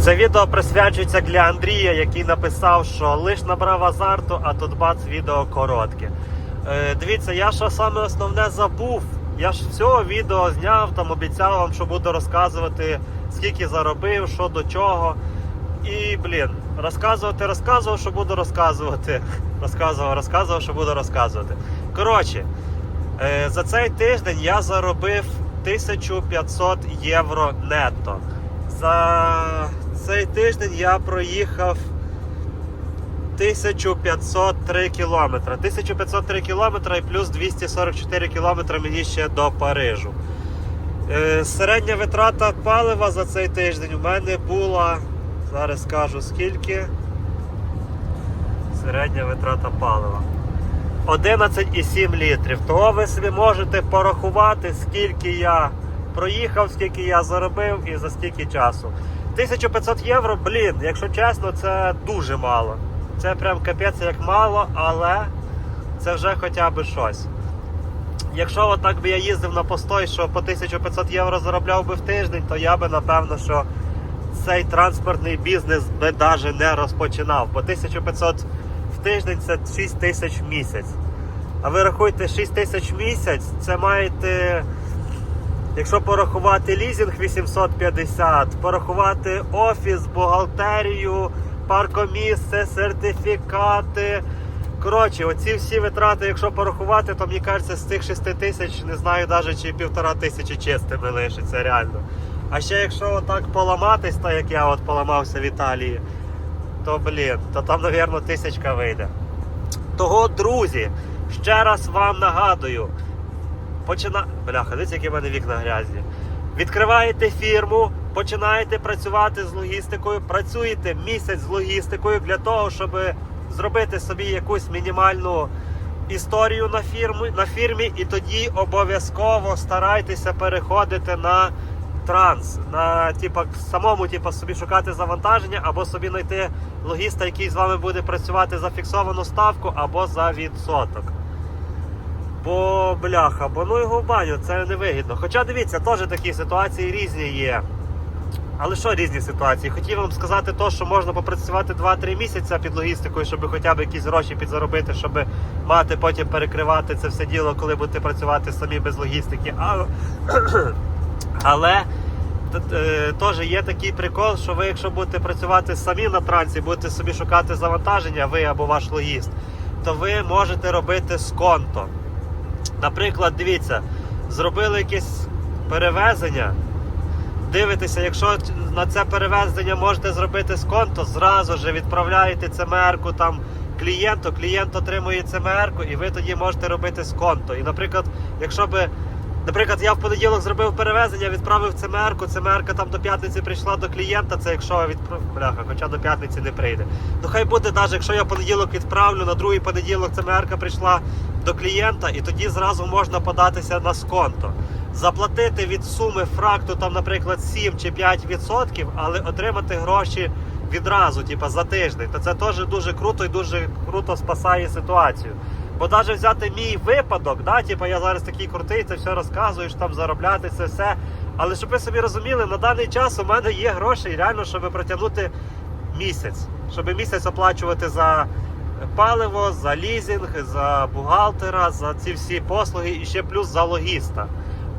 Це відео присвячується для Андрія, який написав, що лиш набрав азарту, а тут бац відео коротке. Е, дивіться, я що саме основне забув. Я ж всього відео зняв, там обіцяв вам, що буду розказувати, скільки заробив, що до чого. І, блін, розказувати, розказував, що буду розказувати. Розказував, розказував, що буду розказувати. Коротше, е, за цей тиждень я заробив 1500 євро нетто. За тиждень я проїхав 1503 кілометри. 1503 кілометри і плюс 244 кілометри мені ще до Парижу. Е, Середня витрата палива за цей тиждень у мене була, зараз скажу скільки. Середня витрата палива. 11,7 літрів. Того ви собі можете порахувати, скільки я проїхав, скільки я заробив і за скільки часу. 1500 євро, блін, якщо чесно, це дуже мало. Це прям капець як мало, але це вже хоча б щось. Якщо отак би я їздив на постой, що по 1500 євро заробляв би в тиждень, то я би напевно, що цей транспортний бізнес би навіть не розпочинав. Бо 1500 в тиждень це 6 тисяч в місяць. А ви рахуйте 6 тисяч в місяць, це маєте, якщо порахувати лізинг 850, порахувати офіс, бухгалтерію, паркомісце, сертифікати. Коротше, оці всі витрати, якщо порахувати, то мені кажеться, з цих 6 тисяч не знаю навіть чи півтора тисячі чистими лишиться реально. А ще якщо отак поламатись, так як я от поламався в Італії, то блін, то там, мабуть, тисячка вийде. Того, друзі, ще раз вам нагадую. Почина... Бляха, дивіться, які в мене вікна грязні. Відкриваєте фірму, починаєте працювати з логістикою, працюєте місяць з логістикою для того, щоб зробити собі якусь мінімальну історію на фірмі, на фірмі, і тоді обов'язково старайтеся переходити на транс, на типа самому типа, собі шукати завантаження, або собі знайти логіста, який з вами буде працювати за фіксовану ставку або за відсоток. Бо бляха, бо ну його в баню, це невигідно. Хоча дивіться, теж такі ситуації різні є. Але що різні ситуації? Хотів вам сказати то, що можна попрацювати 2-3 місяці під логістикою, щоб хоча б якісь гроші підзаробити, щоб мати потім перекривати це все діло, коли будете працювати самі без логістики. Але е, теж є такий прикол, що ви, якщо будете працювати самі на трансі, будете собі шукати завантаження, ви або ваш логіст, то ви можете робити з конто. Наприклад, дивіться, зробили якесь перевезення. Дивитеся, якщо на це перевезення можете зробити з конто, зразу ж відправляєте ЦМР-ку там клієнту, клієнт отримує ЦМР-ку, і ви тоді можете робити з конто. І, наприклад, якщо би, наприклад, я в понеділок зробив перевезення, відправив ЦМР-ку, ЦМР-ка там до п'ятниці прийшла до клієнта, це якщо відправ... Бляха, хоча до п'ятниці не прийде. Ну хай буде, навіть якщо я понеділок відправлю, на другий понеділок ЦМР-ка прийшла до клієнта, і тоді зразу можна податися на сконто. Заплатити від суми фракту, там, наприклад, 7 чи 5%, але отримати гроші відразу, типу, за тиждень. То це теж дуже круто і дуже круто спасає ситуацію. Бо навіть взяти мій випадок, да, типу, я зараз такий крутий, це все розказуєш, там заробляти це все. Але щоб ви собі розуміли, на даний час у мене є гроші реально, щоб протягнути місяць, щоб місяць оплачувати за паливо, за лізинг, за бухгалтера, за ці всі послуги і ще плюс за логіста.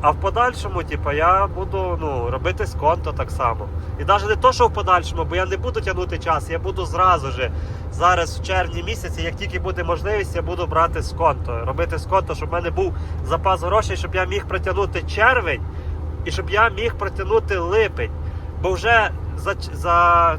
А в подальшому, типу, я буду ну, робити з конто так само. І навіть не то, що в подальшому, бо я не буду тягнути час, я буду зразу же зараз в червні місяці, як тільки буде можливість, я буду брати з конто, робити з конто, щоб в мене був запас грошей, щоб я міг протягнути червень і щоб я міг протягнути липень. Бо вже за, за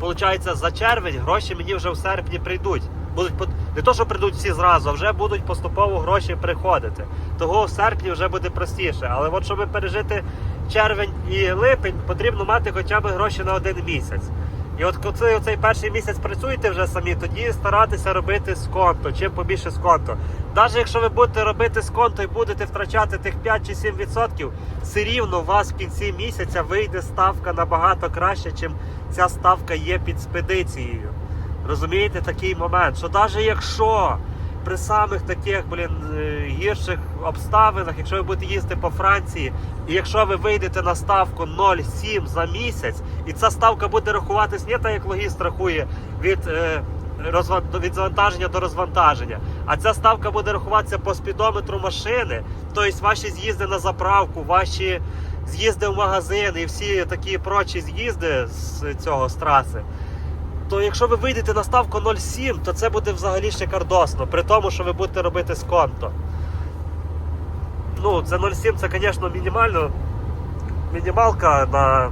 Получається, за червень гроші мені вже в серпні прийдуть. Будуть не то, що прийдуть всі зразу, а вже будуть поступово гроші приходити. Того в серпні вже буде простіше. Але от щоб пережити червень і липень, потрібно мати хоча б гроші на один місяць. І от коли цей перший місяць працюєте вже самі, тоді старатися робити з конто, чим побільше з конто. Навіть якщо ви будете робити з конто і будете втрачати тих 5 чи 7%, відсотків, все рівно у вас в кінці місяця вийде ставка набагато краще, чим ця ставка є під спедицією. Розумієте такий момент, що навіть якщо при самих таких, блін, е, гірших обставинах, якщо ви будете їздити по Франції, і якщо ви вийдете на ставку 0,7 за місяць, і ця ставка буде рахуватись не так, як логіст рахує від, е, розва- від завантаження до розвантаження, а ця ставка буде рахуватися по спідометру машини, тобто ваші з'їзди на заправку, ваші з'їзди в магазин і всі такі прочі з'їзди з цього з траси то якщо ви вийдете на ставку 0,7, то це буде взагалі шикардосно, при тому, що ви будете робити з конто. Ну, це 0,7 це, звісно, мінімально. Мінімалка на.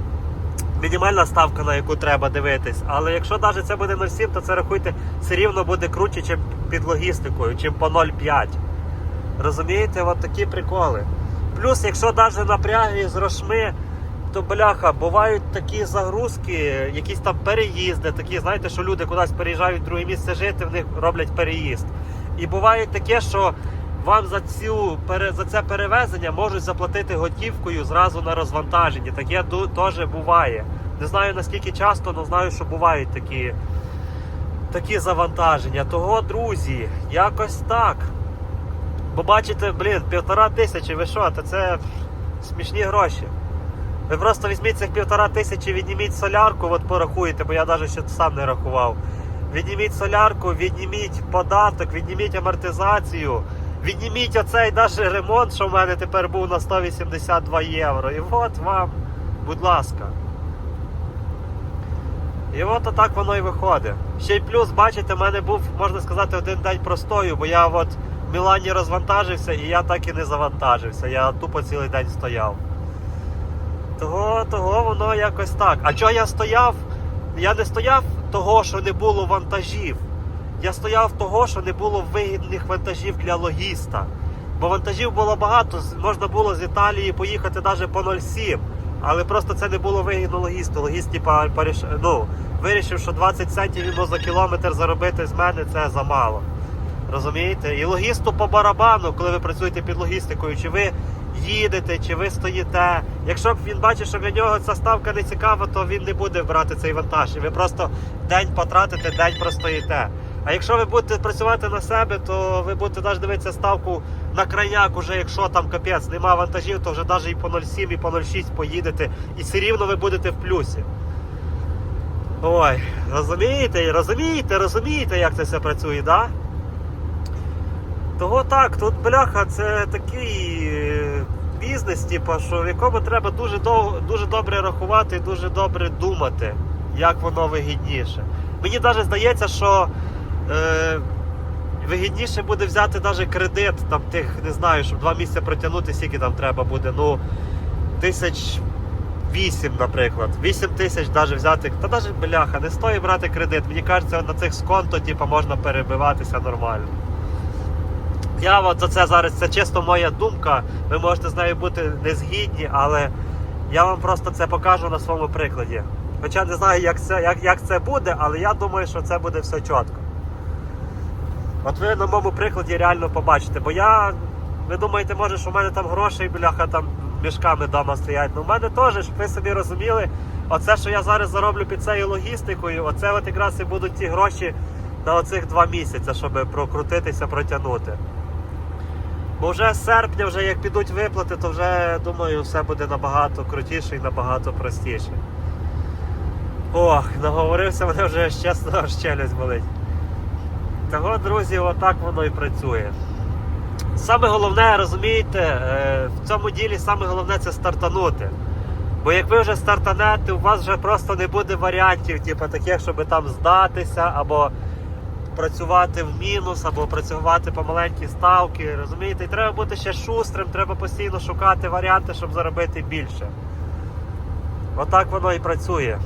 Мінімальна ставка, на яку треба дивитись. Але якщо навіть це буде 0,7, то це рахуйте, все рівно буде круче, чим під логістикою, чим по 0,5. Розумієте, от такі приколи. Плюс, якщо навіть напряги з рошми, то бляха, бувають такі загрузки, якісь там переїзди, такі, знаєте, що люди кудись переїжджають в друге місце жити, в них роблять переїзд. І буває таке, що вам за цю за це перевезення можуть заплатити готівкою зразу на розвантаженні. Таке теж буває. Не знаю наскільки часто, але знаю, що бувають такі, такі завантаження. Того, друзі, якось так. Бо бачите, блін, півтора тисячі, ви що, та це смішні гроші. Ви просто візьміть цих півтора тисячі, відніміть солярку, от порахуєте, бо я навіть ще сам не рахував. Відніміть солярку, відніміть податок, відніміть амортизацію, відніміть оцей навіть ремонт, що в мене тепер був на 182 євро. І от вам, будь ласка. І от отак воно і виходить. Ще й плюс, бачите, в мене був, можна сказати, один день простою, бо я от в Мілані розвантажився і я так і не завантажився. Я тупо цілий день стояв. Того, того воно якось так. А чого я стояв? Я не стояв того, що не було вантажів. Я стояв того, що не було вигідних вантажів для логіста. Бо вантажів було багато, можна було з Італії поїхати навіть по 0,7. Але просто це не було вигідно логісту. Логіст ну, вирішив, що 20 центів йому за кілометр заробити з мене це замало. Розумієте? І логісту по барабану, коли ви працюєте під логістикою, чи ви їдете, чи ви стоїте. Якщо він бачить, що для нього ця ставка не цікава, то він не буде брати цей вантаж. І ви просто день потратите, день простоїте. А якщо ви будете працювати на себе, то ви будете навіть дивитися ставку на крайняк, уже якщо там капець, нема вантажів, то вже навіть і по 0,7, і по 0,6 поїдете, і все рівно ви будете в плюсі. Ой, розумієте, розумієте, розумієте, як це все працює, да? Того так, тут бляха, це такий бізнес, типу, що в якому треба дуже дов, дуже добре рахувати і дуже добре думати, як воно вигідніше. Мені навіть здається, що е, вигідніше буде взяти навіть кредит, там тих, не знаю, щоб два місяці протягнути, скільки там треба буде. Ну, тисяч вісім, наприклад. Вісім тисяч навіть взяти. Та навіть бляха, не стоїть брати кредит. Мені кажеться, на цих сконто, типу, можна перебиватися нормально. Я от це зараз, це чисто моя думка. Ви можете з нею бути не згідні, але я вам просто це покажу на своєму прикладі. Хоча не знаю, як це, як, як це буде, але я думаю, що це буде все чітко. От ви на моєму прикладі реально побачите, бо я. Ви думаєте, може, що в мене там грошей, бляха, там мішками вдома стоять. Ну в мене теж, щоб ви собі розуміли, оце, що я зараз зароблю під цією логістикою, оце от якраз і будуть ті гроші на оцих два місяці, щоб прокрутитися, протягнути. Бо вже з серпня, вже як підуть виплати, то вже думаю, все буде набагато крутіше і набагато простіше. Ох, наговорився, мене вже чесно аж челюсть болить. Того, друзі, отак воно і працює. Саме головне, розумієте, е, в цьому ділі саме головне це стартанути. Бо як ви вже стартанете, у вас вже просто не буде варіантів, типу, таких, щоб там здатися або працювати в мінус, або працювати по маленькій ставки. Розумієте, і треба бути ще шустрим, треба постійно шукати варіанти, щоб заробити більше. Отак воно і працює.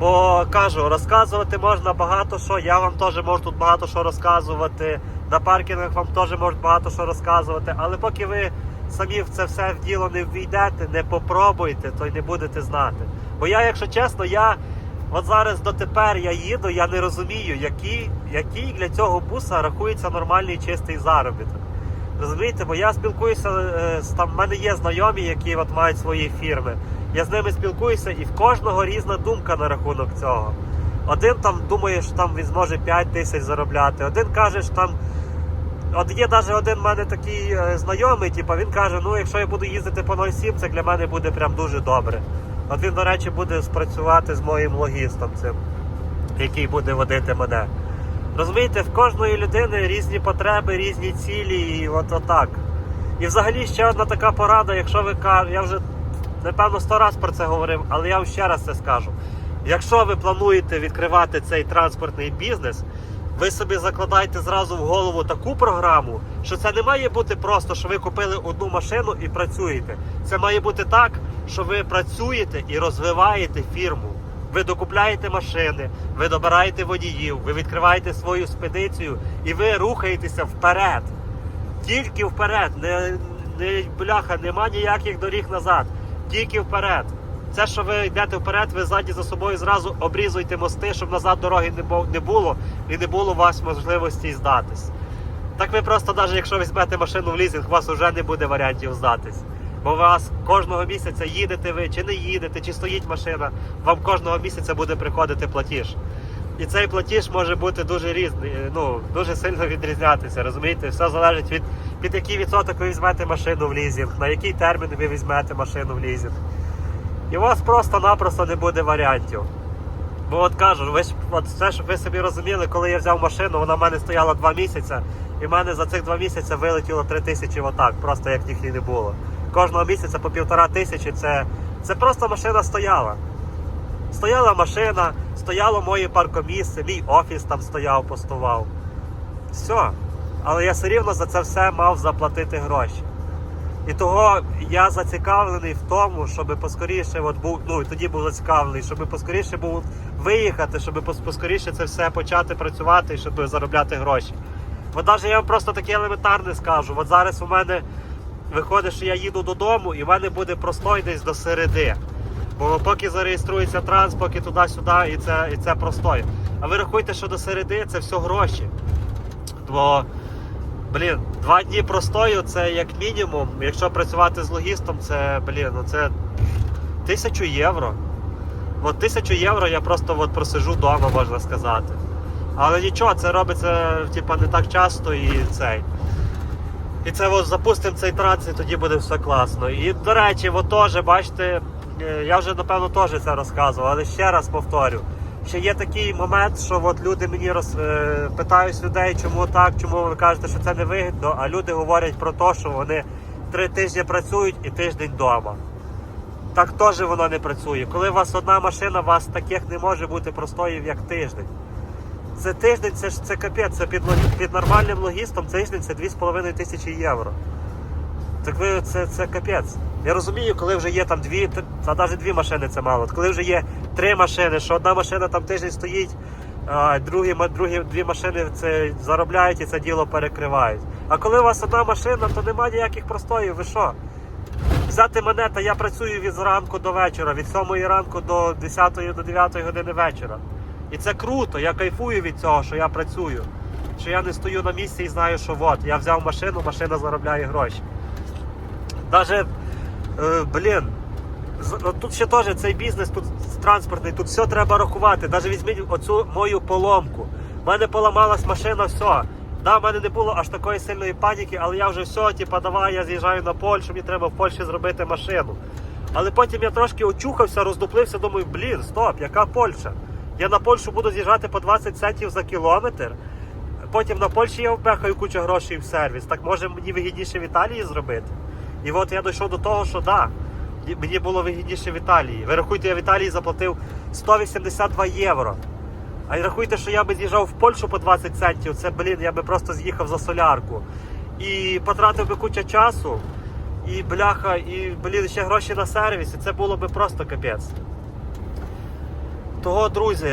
Бо кажу, розказувати можна багато що. Я вам теж можу тут багато що розказувати. На паркінгах вам теж можуть багато що розказувати. Але поки ви самі в це все в діло не ввійдете, не попробуєте, то й не будете знати. Бо я, якщо чесно, я от зараз дотепер я їду, я не розумію, який, який для цього буса рахується нормальний чистий заробіток. Розумієте, бо я спілкуюся е, з там, в мене є знайомі, які от мають свої фірми. Я з ними спілкуюся, і в кожного різна думка на рахунок цього. Один там думає, що там він зможе 5 тисяч заробляти. Один каже, що там. От є навіть один в мене такий е, знайомий, типу, він каже, ну якщо я буду їздити по 0,7, це для мене буде прям дуже добре. Він, до речі, буде спрацювати з моїм логістом цим, який буде водити мене. Розумієте, в кожної людини різні потреби, різні цілі, і от отак. І взагалі ще одна така порада, якщо ви кажете, я вже напевно сто раз про це говорив, але я вам ще раз це скажу. Якщо ви плануєте відкривати цей транспортний бізнес, ви собі закладаєте зразу в голову таку програму, що це не має бути просто, що ви купили одну машину і працюєте. Це має бути так, що ви працюєте і розвиваєте фірму. Ви докупляєте машини, ви добираєте водіїв, ви відкриваєте свою спедицію і ви рухаєтеся вперед. Тільки вперед. Не, не бляха, нема ніяких доріг назад. Тільки вперед. Це, що ви йдете вперед, ви ззаді за собою зразу обрізуєте мости, щоб назад дороги не бу- не було і не було у вас можливості здатись. Так ви просто, навіть якщо візьмете машину в лізинг, у вас вже не буде варіантів здатись. Бо у вас кожного місяця їдете ви, чи не їдете, чи стоїть машина, вам кожного місяця буде приходити платіж. І цей платіж може бути дуже різний, е, ну дуже сильно відрізнятися. Розумієте, все залежить від під який відсоток ви візьмете машину в лізинг, на який термін ви візьмете машину в лізинг. І у вас просто-напросто не буде варіантів. Бо от кажу, ви ж от все, щоб ви собі розуміли, коли я взяв машину, вона в мене стояла два місяці, і в мене за цих два місяці вилетіло три тисячі отак, просто як і не було. Кожного місяця по півтора тисячі це, це просто машина стояла. Стояла машина, стояло моє паркомісце, мій офіс там стояв, постував. Все. Але я все рівно за це все мав заплатити гроші. І того я зацікавлений в тому, щоб поскоріше, от був, ну тоді був зацікавлений, щоб поскоріше був виїхати, щоб поскоріше це все почати працювати, щоб заробляти гроші. От навіть я вам просто таке елементарне скажу. От зараз у мене виходить, що я їду додому, і в мене буде простой десь до середи. Бо поки зареєструється транс, поки туди-сюди, і це, і це простой. А ви рахуйте, що до середи це все гроші. Бо Блін, два дні простою це як мінімум. Якщо працювати з логістом, це блін, ну це тисячу євро. От тисячу євро я просто от просижу вдома, можна сказати. Але нічого, це робиться типа, не так часто і цей. І це от запустимо цей транс, і тоді буде все класно. І до речі, от теж, бачите, е, я вже напевно теж це розказував, але ще раз повторю. Ще є такий момент, що от люди мені роз, е, питають людей, чому так, чому ви кажете, що це не вигідно, а люди говорять про те, що вони три тижні працюють і тиждень вдома. Так теж воно не працює. Коли у вас одна машина, у вас таких не може бути простоїв, як тиждень. Це тиждень, це ж це капець, це під, під нормальним логістом тиждень це 2,5 тисячі євро. Так ви це, це капець. Я розумію, коли вже є там дві, та навіть дві машини це мало. Коли вже є три машини, що одна машина там тиждень стоїть, а другі, другі дві машини це заробляють і це діло перекривають. А коли у вас одна машина, то немає ніяких простоїв. Ви що? Взяти мене, та я працюю від зранку до вечора, від 7 ранку до 10 до 9 години вечора. І це круто, я кайфую від цього, що я працюю. Що я не стою на місці і знаю, що от, я взяв машину, машина заробляє гроші. Даже, е, блін, тут ще теж цей бізнес тут транспортний, тут все треба рахувати. Навіть візьміть оцю мою поломку. У мене поламалась машина, все. Да, в мене не було аж такої сильної паніки, але я вже все, типа, давай, я з'їжджаю на Польщу, мені треба в Польщі зробити машину. Але потім я трошки очухався, роздуплився, думаю, блін, стоп, яка Польща? Я на Польщу буду з'їжджати по 20 центів за кілометр. Потім на Польщі я впехаю кучу грошей в сервіс. Так може мені вигідніше в Італії зробити? І от я дійшов до того, що да, мені було вигідніше в Італії. Ви рахуйте, я в Італії заплатив 182 євро. А й рахуйте, що я би з'їжджав в Польщу по 20 центів, це, блін, я би просто з'їхав за солярку. І потратив би куча часу, і бляха, і блін, ще гроші на сервіс, і це було би просто капець. Того, друзі,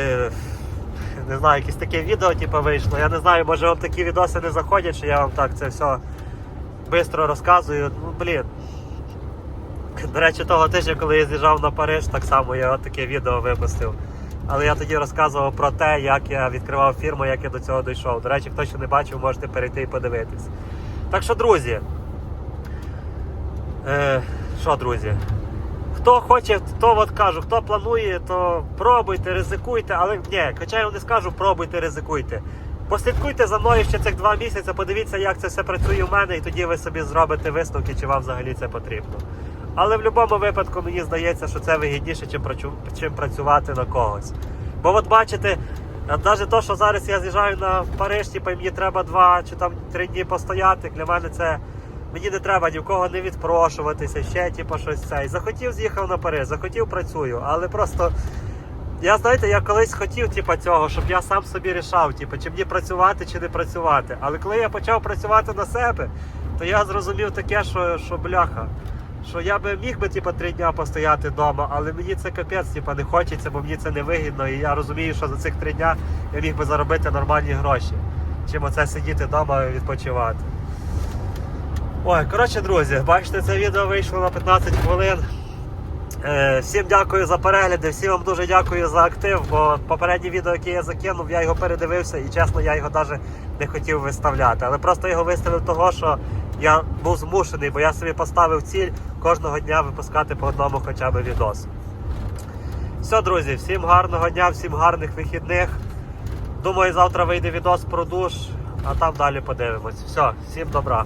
не знаю, якесь таке відео типу, вийшло. Я не знаю, може вам такі відоси не заходять, що я вам так це все швидко розказую. Ну, блін. До речі, того тижня, коли я з'їжджав на Париж, так само я таке відео випустив. Але я тоді розказував про те, як я відкривав фірму, як я до цього дійшов. До речі, хто ще не бачив, можете перейти і подивитись. Так що, друзі. Е, що, друзі? Хто хоче, то от кажу, хто планує, то пробуйте, ризикуйте, але ні, хоча я не скажу, пробуйте, ризикуйте. Послідкуйте за мною ще цих два місяці, подивіться, як це все працює в мене, і тоді ви собі зробите висновки, чи вам взагалі це потрібно. Але в будь-якому випадку мені здається, що це вигідніше, чим, працю- чим працювати на когось. Бо от бачите, навіть то, що зараз я з'їжджаю на Париж, типу, мені треба два чи там три дні постояти, для мене це мені не треба ні в кого не відпрошуватися, ще типу, щось це. Захотів, з'їхав на Париж, захотів, працюю. Але просто я знаєте, я колись хотів типу, цього, щоб я сам собі рішав, типу, чи мені працювати, чи не працювати. Але коли я почав працювати на себе, то я зрозумів таке, що, що бляха. Що я би міг би типу, три дня постояти вдома, але мені це капець типу, не хочеться, бо мені це не вигідно. І я розумію, що за цих три дня я міг би заробити нормальні гроші, чим оце сидіти вдома і відпочивати. Ой, коротше, друзі, бачите, це відео вийшло на 15 хвилин. Е, всім дякую за перегляди, всім вам дуже дякую за актив, бо попереднє відео, яке я закинув, я його передивився і чесно, я його навіть не хотів виставляти. Але просто його виставив того, що я був змушений, бо я собі поставив ціль кожного дня випускати по одному хоча б відос. Все, друзі, всім гарного дня, всім гарних вихідних. Думаю, завтра вийде відос про душ, а там далі подивимось. Все, всім добра.